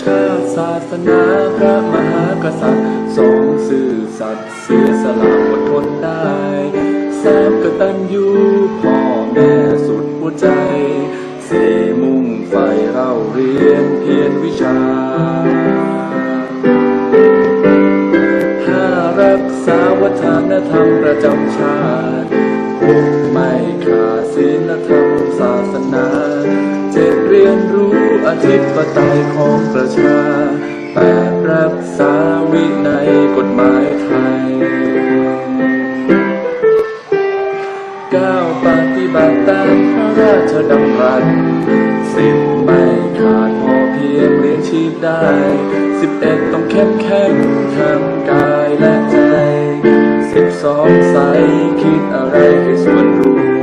ชาศาสนาพระมหากษัตริย์สองสื่อสัตย์เสียสละอดทนได้สามกตัญญูพ่อแม่สุดหัวใจสี่มุ่งใฝ่เราเรียนเพียรวิชาห้ารักษาวัฒนธรรมประจำชาติหกไม่ขาดศีลธรรมศาสา ธิปไตยของประชาแปดรักษาวินัยกฎหมายไทยเก้าปฏิบัติตามพระราชดำรัสสิบไม่ขาดพอเพียงเลี้ยงชีพได้สิบเอ็ดต้องเข้มแข็งทางกายและใจสิบสองใสคิดอะไรให้ส่วนรว